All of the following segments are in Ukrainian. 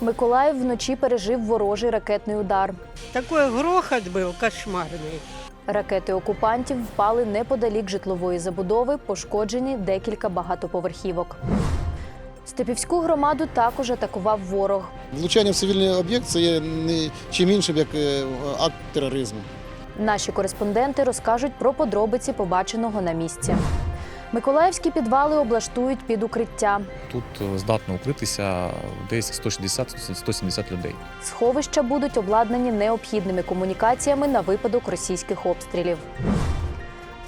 Миколаїв вночі пережив ворожий ракетний удар. Такой грохот был кошмарный. Ракети окупантів впали неподалік житлової забудови, пошкоджені декілька багатоповерхівок. Степівську громаду також атакував ворог. Влучання в цивільний об'єкт це є не чим іншим, як е, акт тероризму. Наші кореспонденти розкажуть про подробиці побаченого на місці. Миколаївські підвали облаштують під укриття. Тут е, здатно укритися десь 160-170 людей. Сховища будуть обладнані необхідними комунікаціями на випадок російських обстрілів.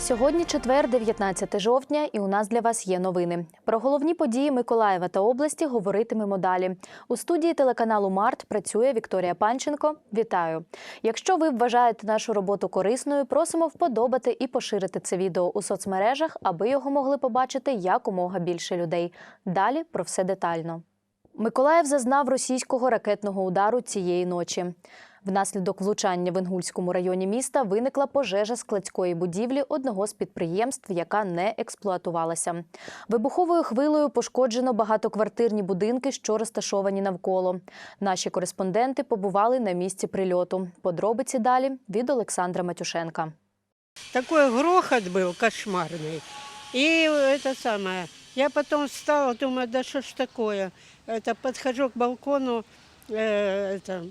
Сьогодні четвер, 19 жовтня, і у нас для вас є новини. Про головні події Миколаєва та області говоритимемо далі. У студії телеканалу Март працює Вікторія Панченко. Вітаю! Якщо ви вважаєте нашу роботу корисною, просимо вподобати і поширити це відео у соцмережах, аби його могли побачити якомога більше людей. Далі про все детально. Миколаїв зазнав російського ракетного удару цієї ночі. Внаслідок влучання в Інгульському районі міста виникла пожежа складської будівлі одного з підприємств, яка не експлуатувалася. Вибуховою хвилею пошкоджено багатоквартирні будинки, що розташовані навколо. Наші кореспонденти побували на місці прильоту. Подробиці далі від Олександра Матюшенка. Такой грохот был кошмарный. И это самое, я потом встала, думаю, да что ж такое. Это подхожу к балкону, э, это,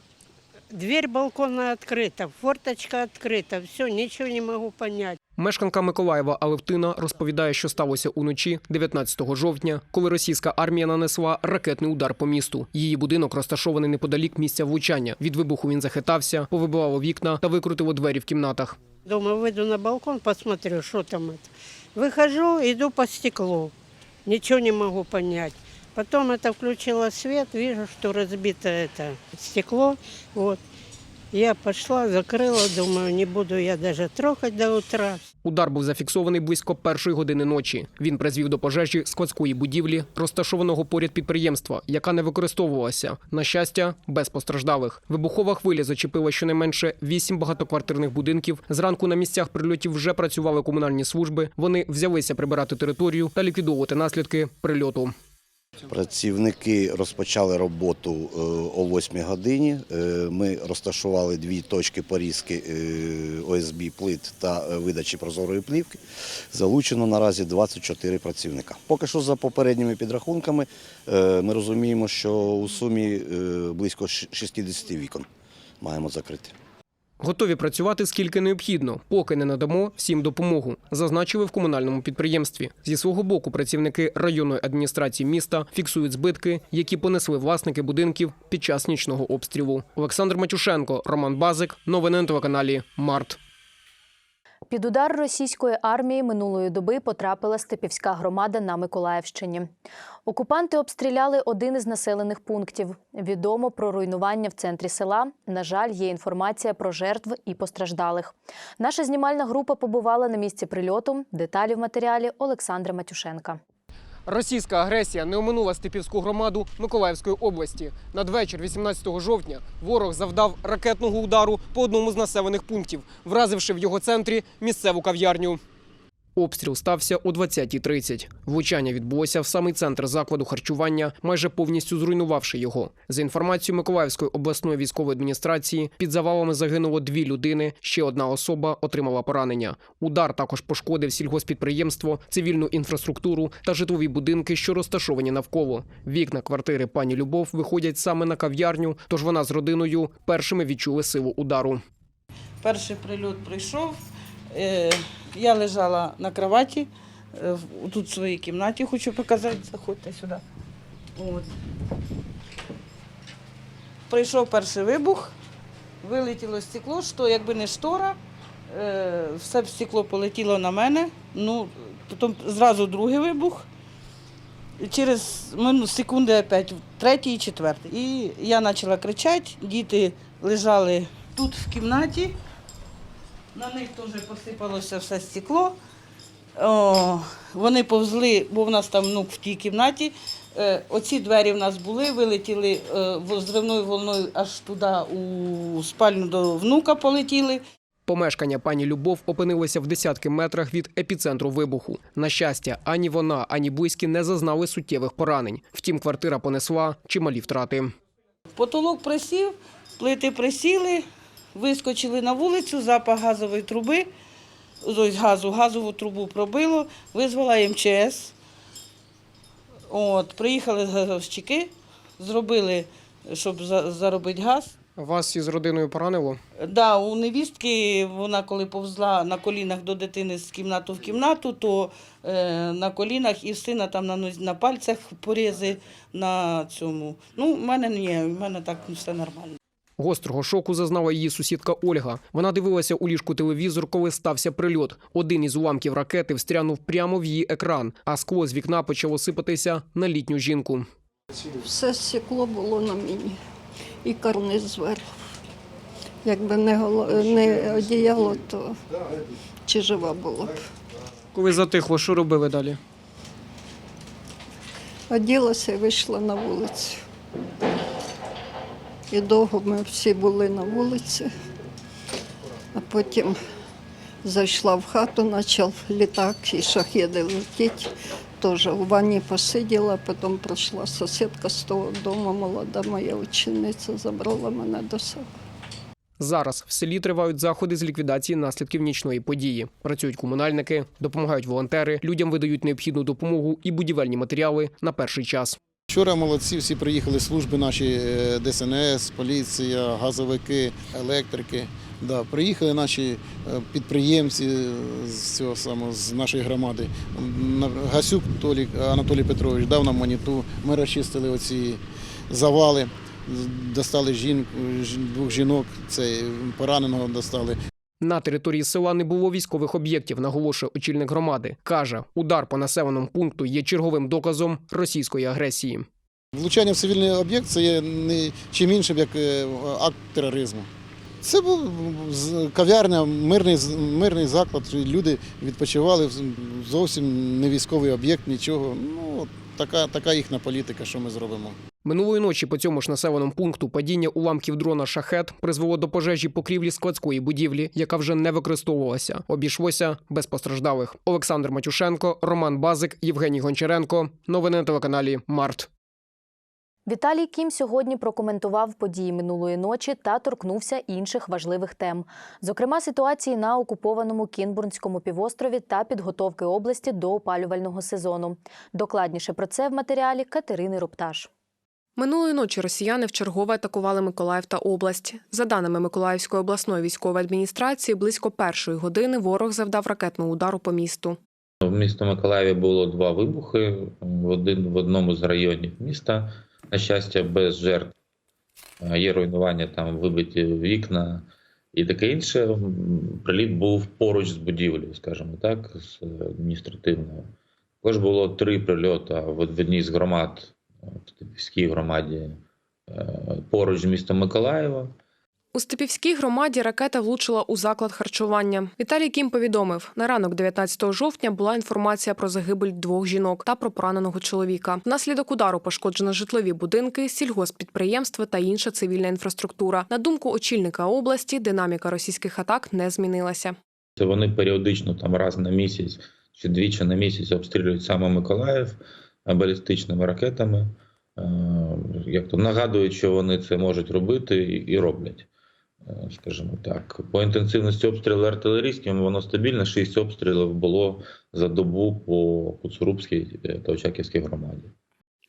дверь балкона открыта, форточка открыта, все, ничего не могу понять. Мешканка Миколаєва Алевтина розповідає, що сталося уночі 19 жовтня, коли російська армія нанесла ракетний удар по місту. Її будинок розташований неподалік місця влучання. Від вибуху він захитався, повибивало вікна та викрутило двері в кімнатах. Думаю, выйду на балкон, посмотрю, что там это. Выхожу, иду по стеклу. Ничего не могу понять. Потом это включила свет, вижу, что разбито это стекло. Вот. Я пошла, закрыла, думаю, не буду я даже трогать до утра. Удар був зафіксований близько першої години ночі. Він призвів до пожежі складської будівлі, розташованого поряд підприємства, яка не використовувалася. На щастя, без постраждалих. Вибухова хвиля зачепила щонайменше вісім багатоквартирних будинків. Зранку на місцях прильотів вже працювали комунальні служби. Вони взялися прибирати територію та ліквідовувати наслідки прильоту. Працівники розпочали роботу е, о 8 годині. Е, Ми розташували дві точки порізки е, ОСБ плит та видачі прозорої плівки. Залучено наразі 24 працівника. Поки що за попередніми підрахунками ми розуміємо, що у сумі близько 60 вікон маємо закрити. Готові працювати скільки необхідно, поки не надамо всім допомогу, зазначили в комунальному підприємстві. Зі свого боку працівники районної адміністрації міста фіксують збитки, які понесли власники будинків під час нічного обстрілу. Олександр Матюшенко, Роман Базик. Новини на телеканалі Март. Під удар російської армії минулої доби потрапила Степівська громада на Миколаївщині. Окупанти обстріляли один із населених пунктів. Відомо про руйнування в центрі села. На жаль, є інформація про жертв і постраждалих. Наша знімальна група побувала на місці прильоту. Деталі в матеріалі Олександра Матюшенка. Російська агресія не оминула Степівську громаду Миколаївської області. Надвечір 18 жовтня ворог завдав ракетного удару по одному з населених пунктів, вразивши в його центрі місцеву кав'ярню. Обстріл стався о 20.30. Влучання відбулося в самий центр закладу харчування, майже повністю зруйнувавши його. За інформацією Миколаївської обласної військової адміністрації, під завалами загинуло дві людини. Ще одна особа отримала поранення. Удар також пошкодив сільгоспідприємство, цивільну інфраструктуру та житлові будинки, що розташовані навколо. Вікна квартири пані Любов виходять саме на кав'ярню, тож вона з родиною першими відчули силу удару. Перший прильот прийшов. Е, Я лежала на кроваті, е, тут в своїй кімнаті хочу показати, заходьте сюди. От. Прийшов перший вибух, вилетіло стекло, що якби не штора, е, все стекло полетіло на мене. Ну, потім зразу другий вибух. І Через ну, секунди опять третій і четвертий. І я почала кричати, діти лежали тут в кімнаті. На них теж посипалося все стекло. О, вони повзли, бо в нас там внук в тій кімнаті. Е, оці двері в нас були, вилетіли е, зривною волною аж туди у спальню до внука полетіли. Помешкання пані Любов опинилося в десятки метрах від епіцентру вибуху. На щастя, ані вона, ані близькі не зазнали суттєвих поранень. Втім, квартира понесла чималі втрати. Потолок присів, плити присіли, вискочили на вулицю, запах газової труби, ось газу, газову трубу пробило, визвала МЧС. От, приїхали газовщики, зробили, щоб заробити газ. Вас із родиною поранило? Да, у невістки вона коли повзла на колінах до дитини з кімнату в кімнату, то е, на колінах і в сина там на, на пальцях порізи на цьому. Ну, в мене ні, в мене так все нормально. Гострого шоку зазнала її сусідка Ольга. Вона дивилася у ліжку телевізор, коли стався прильот. Один із уламків ракети встрянув прямо в її екран, а скло з вікна почало сипатися на літню жінку. Все стекло було на мені і карниз зверху. Якби не, голо- не одіяло, то чи жива була б. Коли затихло, що робили далі? Оділася і вийшла на вулицю. І довго ми всі були на вулиці, а потім зайшла в хату, почав літак і шахеди летіти. Теж у ванні посиділа, потім прийшла сусідка з того дому, молода моя учениця, забрала мене до себе. Зараз в селі тривають заходи з ліквідації наслідків нічної події. Працюють комунальники, допомагають волонтери, людям видають необхідну допомогу і будівельні матеріали на перший час. Вчора молодці всі приїхали служби наші е, ДСНС, поліція, газовики, електрики. Да, приїхали наші е, підприємці з цього самого з нашої громади. Гасюк Толік Анатолій Петрович дав нам маніту. Ми розчистили оці завали, достали жінку, двох жінок, це пораненого достали. На території села не було військових об'єктів, наголошує очільник громади. Каже, удар по населеному пункту є черговим доказом російської агресії. Влучання в цивільний об'єкт це є не чим іншим, як е, акт тероризму. Це був кав'ярня, мирний, мирний заклад. Люди відпочивали зовсім не військовий об'єкт, нічого. Ну, така, така їхня політика, що ми зробимо. Минулої ночі по цьому ж населеному пункту падіння уламків дрона шахет призвело до пожежі покрівлі складської будівлі, яка вже не використовувалася. Обійшлося без постраждалих. Олександр Матюшенко, Роман Базик, Євгеній Гончаренко. Новини на телеканалі Март. Віталій Кім сьогодні прокоментував події минулої ночі та торкнувся інших важливих тем, зокрема ситуації на окупованому Кінбурнському півострові та підготовки області до опалювального сезону. Докладніше про це в матеріалі Катерини Рупташ. Минулої ночі росіяни вчергове атакували Миколаїв та область. За даними Миколаївської обласної військової адміністрації, близько першої години ворог завдав ракетного удару по місту. В місто Миколаєві було два вибухи в один в одному з районів міста. На щастя, без жертв. Є руйнування, там вибиті вікна і таке інше. Приліт був поруч з будівлею, скажімо так, з адміністративною. Також було три прильоти в одній з громад, Степівській громаді, е, поруч з містом Миколаєва. У Степівській громаді ракета влучила у заклад харчування. Віталій Кім повідомив, на ранок 19 жовтня була інформація про загибель двох жінок та про пораненого чоловіка. Внаслідок удару пошкоджено житлові будинки, сільгоспідприємства та інша цивільна інфраструктура. На думку очільника області, динаміка російських атак не змінилася. Це вони періодично там раз на місяць чи двічі на місяць обстрілюють саме Миколаїв балістичними ракетами. Е, Як то нагадують, що вони це можуть робити і роблять. Е, Скажімо так, по інтенсивності обстрілу артилерійським воно стабільне. Шість обстрілів було за добу по Куцурубській е, та Очаківській громаді.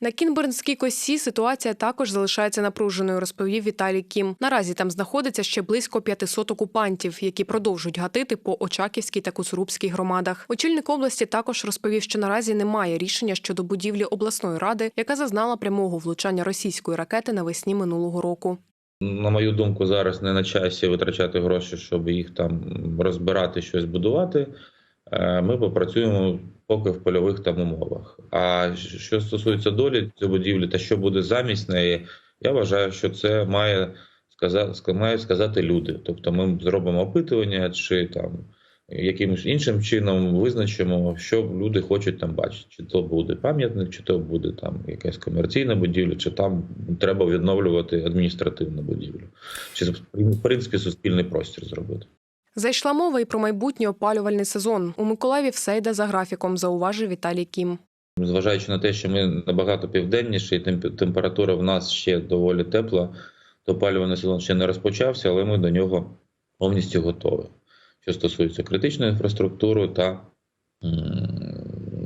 На Кінбернській косі ситуація також залишається напруженою, розповів Віталій Кім. Наразі там знаходиться ще близько 500 окупантів, які продовжують гатити по Очаківській та Куцурубській громадах. Очільник області також розповів, що наразі немає рішення щодо будівлі обласної ради, яка зазнала прямого влучання російської ракети навесні минулого року. На мою думку, зараз не на часі витрачати гроші, щоб їх там розбирати, щось будувати. Е, Ми попрацюємо поки в польових там умовах. А що стосується долі цієї будівлі та що буде замість неї, я вважаю, що це має сказати, мають сказати люди. Тобто ми зробимо опитування чи там якимось іншим чином визначимо, що люди хочуть там бачити. Чи то буде пам'ятник, чи то буде там якась комерційна будівля, чи там треба відновлювати адміністративну будівлю, чи в принципі суспільний простір зробити. Зайшла мова і про майбутній опалювальний сезон. У Миколаєві все йде за графіком, зауважив Віталій Кім. Зважаючи на те, що ми набагато південніші, і температура в нас ще доволі тепла, то опалювальний сезон ще не розпочався, але ми до нього повністю готові. Що стосується критичної інфраструктури та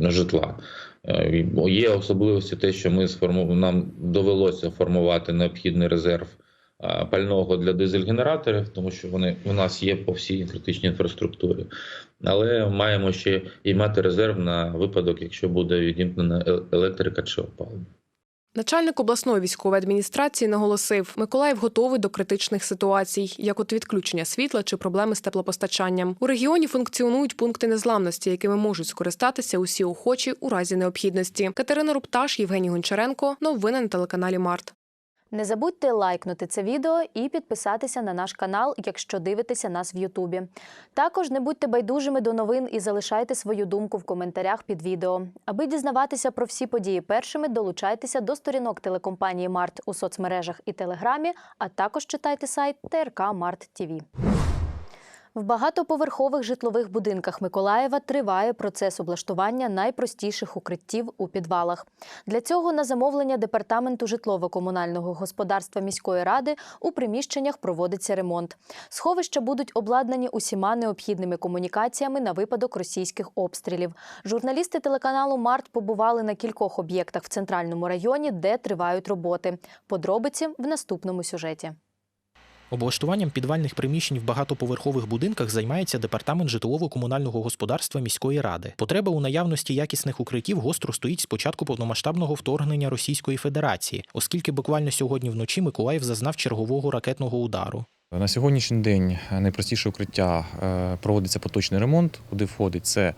житла. Е, Є особливості те, що ми сформу... нам довелося формувати необхідний резерв пального для дизель-генераторів, тому що вони у нас є по всій критичній інфраструктурі. Але маємо ще і мати резерв на випадок, якщо буде відімкнена е- електрика чи опалення. Начальник обласної військової адміністрації наголосив, Миколаїв готовий до критичних ситуацій, як от відключення світла чи проблеми з теплопостачанням. У регіоні функціонують пункти незламності, якими можуть скористатися усі охочі у разі необхідності. Катерина Рупташ, Євгеній Гончаренко. Новини на телеканалі Март. Не забудьте лайкнути це відео і підписатися на наш канал, якщо дивитеся нас в Ютубі. Також не будьте байдужими до новин і залишайте свою думку в коментарях під відео. Аби дізнаватися про всі події першими, долучайтеся до сторінок телекомпанії Март у соцмережах і Телеграмі, а також читайте сайт ТРК Март ТІВІ. В багатоповерхових житлових будинках Миколаєва триває процес облаштування найпростіших укриттів у підвалах. Для цього на замовлення департаменту житлово-комунального господарства міської ради у приміщеннях проводиться ремонт. Сховища будуть обладнані усіма необхідними комунікаціями на випадок російських обстрілів. Журналісти телеканалу Март побували на кількох об'єктах в центральному районі, де тривають роботи. Подробиці в наступному сюжеті. Облаштуванням підвальних приміщень в багатоповерхових будинках займається департамент житлово-комунального господарства міської ради. Потреба у наявності якісних укриттів гостро стоїть з початку повномасштабного вторгнення Російської Федерації, оскільки буквально сьогодні вночі Миколаїв зазнав чергового ракетного удару. На сьогоднішній день найпростіше укриття е, проводиться поточний ремонт, куди входить це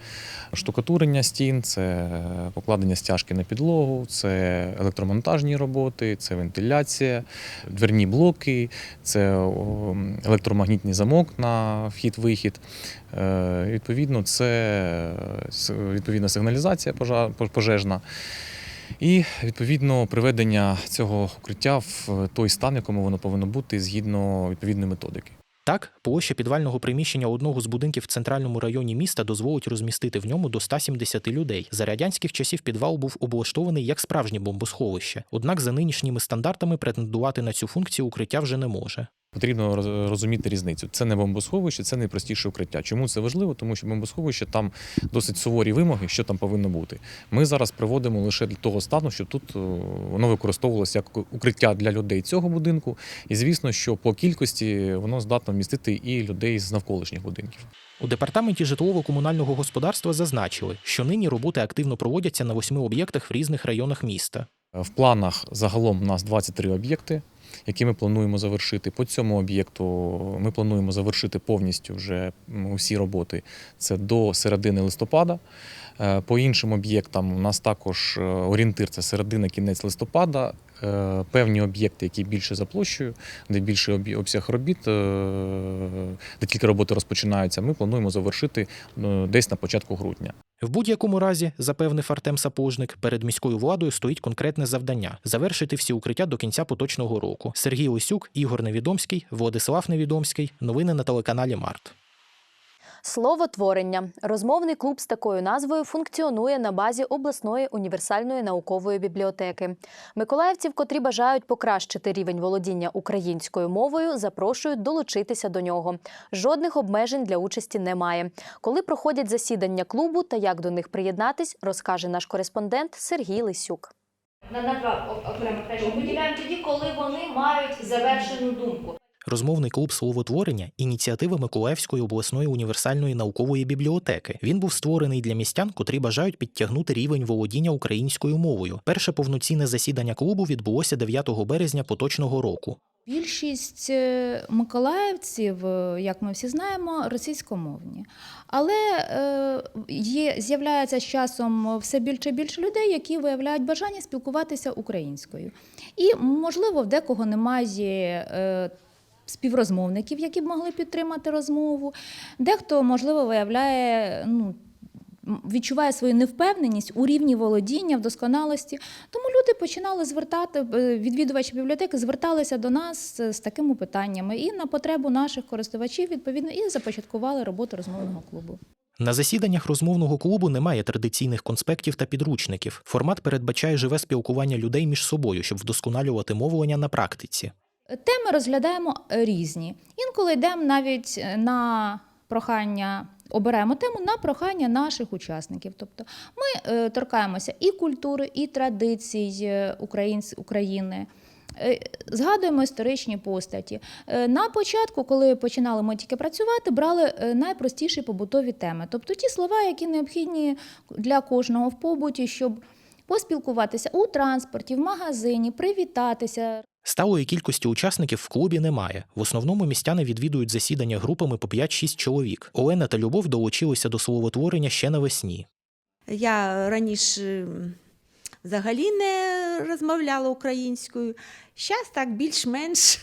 штукатурення стін, це покладення стяжки на підлогу, це електромонтажні роботи, це вентиляція, дверні блоки, це електромагнітний замок на вхід-вихід. Е, Відповідно, це е, відповідна сигналізація пожежна. І відповідно приведення цього укриття в той стан, якому воно повинно бути згідно відповідної методики. Так, площа підвального приміщення одного з будинків в центральному районі міста дозволить розмістити в ньому до 170 людей. За радянських часів підвал був облаштований як справжнє бомбосховище. Однак за нинішніми стандартами претендувати на цю функцію укриття вже не може. Потрібно розуміти різницю. Це не бомбосховище, це найпростіше укриття. Чому це важливо? Тому що бомбосховище там досить суворі вимоги, що там повинно бути. Ми зараз приводимо лише для того стану, щоб тут воно використовувалося як укриття для людей цього будинку. І звісно, що по кількості воно здатно вмістити і людей з навколишніх будинків. У департаменті житлово-комунального господарства зазначили, що нині роботи активно проводяться на восьми об'єктах в різних районах міста. В планах загалом у нас 23 об'єкти, які ми плануємо завершити. По цьому об'єкту ми плануємо завершити повністю вже усі роботи. Це до середини листопада. Е, По іншим об'єктам у нас також е, орієнтир це середина кінець листопада. Е, Певні об'єкти, які більше за площею, де більший обсяг робіт, е, де тільки роботи розпочинаються, ми плануємо завершити е, десь на початку грудня. В будь-якому разі, запевнив Артем Сапожник, перед міською владою стоїть конкретне завдання завершити всі укриття до кінця поточного року. Сергій Лисюк, Ігор Невідомський, Владислав Невідомський. Новини на телеканалі Март. Слово творення. Розмовний клуб з такою назвою функціонує на базі обласної універсальної наукової бібліотеки. Миколаївців, котрі бажають покращити рівень володіння українською мовою, запрошують долучитися до нього. Жодних обмежень для участі немає. Коли проходять засідання клубу та як до них приєднатись, розкаже наш кореспондент Сергій Лисюк. на, два окремих речі поділяємо тоді, коли вони мають завершену думку. Розмовний клуб словотворення ініціатива Миколаївської обласної універсальної наукової бібліотеки. Він був створений для містян, котрі бажають підтягнути рівень володіння українською мовою. Перше повноцінне засідання клубу відбулося 9 березня поточного року. Більшість е, миколаївців, е, як ми всі знаємо, російськомовні. Але е, є, з'являється з часом все більше і більше людей, які виявляють бажання спілкуватися українською. І, можливо, в декого немає. Співрозмовників, які б могли підтримати розмову. Дехто, можливо, виявляє ну, відчуває свою невпевненість у рівні володіння, вдосконалості. Тому люди починали звертати, е, відвідувачі бібліотеки зверталися до нас з такими питаннями і на потребу наших користувачів, відповідно, і започаткували роботу розмовного клубу. На засіданнях розмовного клубу немає традиційних конспектів та підручників. Формат передбачає живе спілкування людей між собою, щоб вдосконалювати мовлення на практиці. Теми розглядаємо різні. Інколи йдемо навіть е, на прохання, обираємо тему на прохання наших учасників. Тобто ми е, торкаємося і культури, і традицій е, України. Згадуємо історичні постаті. На початку, коли починали ми тільки працювати, брали найпростіші побутові теми, тобто ті слова, які необхідні для кожного в побуті, щоб поспілкуватися у транспорті, в магазині, привітатися, Сталої кількості учасників в клубі немає. В основному містяни відвідують засідання групами по 5-6 чоловік. Олена та Любов долучилися до словотворення ще навесні. Я раніше взагалі не розмовляла українською. Зараз так більш-менш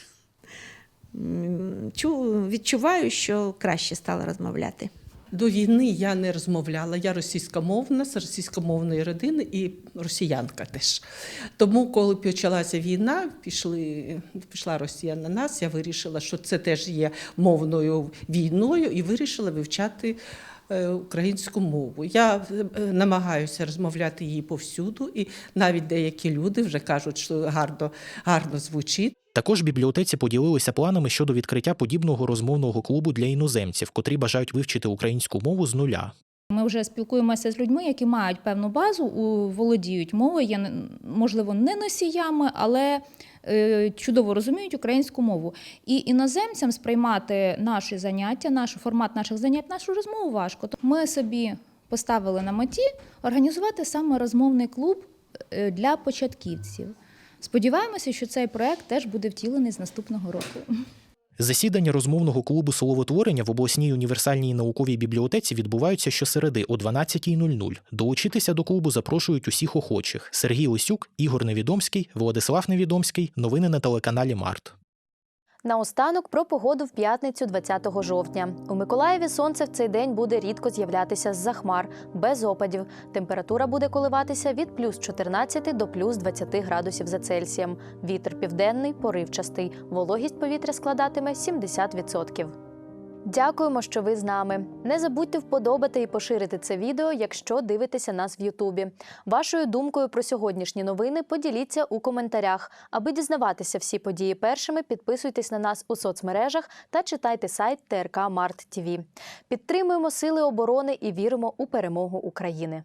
відчуваю, що краще стала розмовляти. До війни я не розмовляла. Я російськомовна з російськомовної родини і росіянка теж. Тому, коли почалася війна, пішли, пішла Росія на нас. Я вирішила, що це теж є мовною війною, і вирішила вивчати українську мову. Я е, намагаюся розмовляти її повсюду, і навіть деякі люди вже кажуть, що гарно, гарно звучить. Також бібліотеці поділилися планами щодо відкриття подібного розмовного клубу для іноземців, котрі бажають вивчити українську мову з нуля. Ми вже спілкуємося з людьми, які мають певну базу, у- володіють мовою, є не- можливо не носіями, але е, чудово розуміють українську мову. І іноземцям сприймати наші заняття, наш формат наших занять, нашу розмову важко. Ми собі поставили на меті організувати саме розмовний клуб е, для початківців. Сподіваємося, що цей проект теж буде втілений з наступного року. Засідання розмовного клубу словотворення в обласній універсальній науковій бібліотеці відбуваються щосереди о 12.00. Долучитися до клубу запрошують усіх охочих: Сергій Лисюк, Ігор Невідомський, Владислав Невідомський. Новини на телеканалі Март. Наостанок про погоду в п'ятницю 20 жовтня. У Миколаєві сонце в цей день буде рідко з'являтися з-за хмар, без опадів. Температура буде коливатися від плюс 14 до плюс 20 градусів за Цельсієм. Вітер південний, поривчастий. Вологість повітря складатиме 70%. Дякуємо, що ви з нами. Не забудьте вподобати і поширити це відео, якщо дивитеся нас в Ютубі. Вашою думкою про сьогоднішні новини поділіться у коментарях. Аби дізнаватися всі події першими, підписуйтесь на нас у соцмережах та читайте сайт ТРК Март ТВ. Підтримуємо сили оборони і віримо у перемогу України.